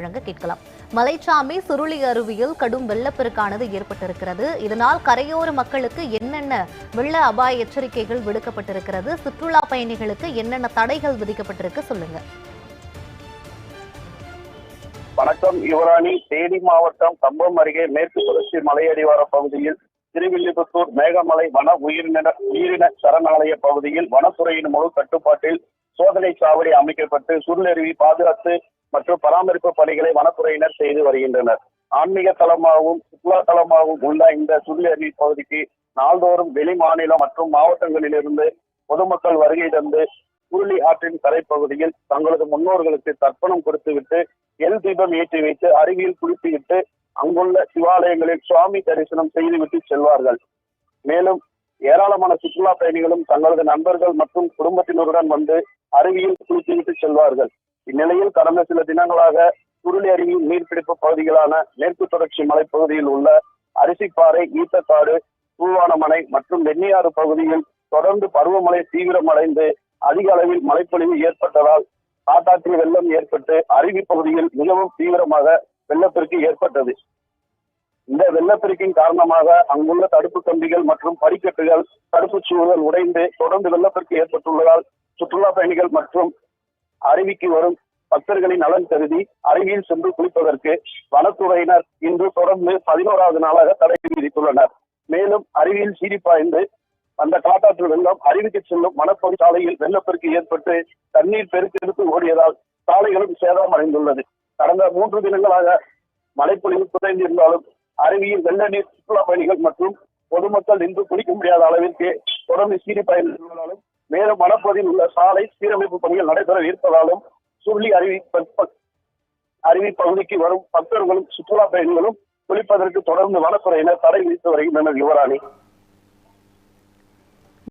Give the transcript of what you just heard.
வழங்க கேட்கலாம். மலைச்சாமி சுருளி அருவியில் கடும் வெள்ளப்பெருக்கானது ஏற்பட்டிருக்கிறது. இதனால் கரையோர மக்களுக்கு என்னென்ன வெள்ள அபாய எச்சரிக்கைகள் விடுக்கப்பட்டிருக்கிறது? சுற்றுலா பயணிகளுக்கு என்னென்ன தடைகள் விதிக்கப்பட்டிருக்கு? சொல்லுங்க. வணக்கம் யுவராணி. தேனி மாவட்டம் கம்பம் அருகே மேற்கு தொடர்ச்சி மலையடிவார பகுதியில் திருவில்லிபுத்தூர் மேகமலை வன உயிரின உயிரின சரணாலய பகுதியில் வனத்துறையின் முழு கட்டுப்பாட்டில் சோதனை சாவடி அமைக்கப்பட்டு சுருளருவி பாதுகாத்து மற்றும் பராமரிப்பு பணிகளை வனத்துறையினர் செய்து வருகின்றனர். ஆன்மீக தலமாகவும் சுற்றுலா தலமாகவும் உள்ள இந்த சுருளருவி பகுதிக்கு நாள்தோறும் வெளி மாநிலம் மற்றும் மாவட்டங்களிலிருந்து பொதுமக்கள் வருகை தந்து சுருளி ஆற்றின் கரைப்பகுதியில் தங்களது முன்னோர்களுக்கு தர்ப்பணம் கொடுத்துவிட்டு எல் தீபம் ஏற்றி வைத்து அருவியில் குளித்துவிட்டு அங்குள்ள சிவாலயங்களில் சுவாமி தரிசனம் செய்துவிட்டு செல்வார்கள். மேலும் ஏராளமான சுற்றுலா பயணிகளும் தங்களது நண்பர்கள் மற்றும் குடும்பத்தினருடன் வந்து அருவியில் குளித்துவிட்டு செல்வார்கள். இந்நிலையில் கடந்த சில தினங்களாக சுருளி அருவியின் நீர்பிடிப்பு பகுதிகளான மேற்கு தொடர்ச்சி மலைப்பகுதியில் உள்ள அரிசிப்பாறை ஈத்தக்காடு பூவானமனை மற்றும் வெண்ணியாறு பகுதியில் தொடர்ந்து பருவமழை தீவிரமடைந்து அதிக அளவில் மழைப்பொழிவு ஏற்பட்டதால் காட்டாற்றில் வெள்ளம் ஏற்பட்டு அருவி பகுதியில் மிகவும் தீவிரமாக வெள்ளப்பெருக்கு ஏற்பட்டது. இந்த வெள்ளப்பெருக்கின் காரணமாக அங்குள்ள தடுப்பு கம்பிகள் மற்றும் படிக்கட்டுகள் தடுப்புச் சுவர்கள் உடைந்து தொடர்ந்து வெள்ளப்பெருக்கு ஏற்பட்டுள்ளதால் சுற்றுலா பயணிகள் மற்றும் அருவிக்கு வரும் பக்தர்களின் நலன் கருதி அருவியில் சென்று குளிப்பதற்கு வனத்துறையினர் இன்று தொடர்ந்து பதினோராவது நாளாக தடை விதித்துள்ளனர். மேலும் அருவியில் சீரிப்பாய்ந்து அந்த காட்டாற்று வெள்ளம் அருவிக்கு செல்லும் வனப்பகுதி சாலையில் வெள்ளப்பெருக்கு ஏற்பட்டு தண்ணீர் பெருக்கெடுத்து ஓடியதால் சாலைகளும் சேதம் அடைந்துள்ளது. கடந்த மூன்று தினங்களாக மழைப்பொழிவு குறைந்திருந்தாலும் அருவியில் வெள்ள நீர் சுற்றுலா பயணிகள் மற்றும் பொதுமக்கள் நின்று குளிக்க முடியாத அளவிற்கு தொடர்ந்து சீறி மேலும் வனப்பகுதியில் உள்ள சாலை சீரமைப்பு பணிகள் நடைபெற இருப்பதாலும் சுருளி அருவி அருவி பகுதிக்கு வரும் பக்தர்களும் சுற்றுலா பயணிகளும் குளிப்பதற்கு தொடர்ந்து வனத்துறையினர் தடை விதித்து வருகின்றனர் யுவராணி.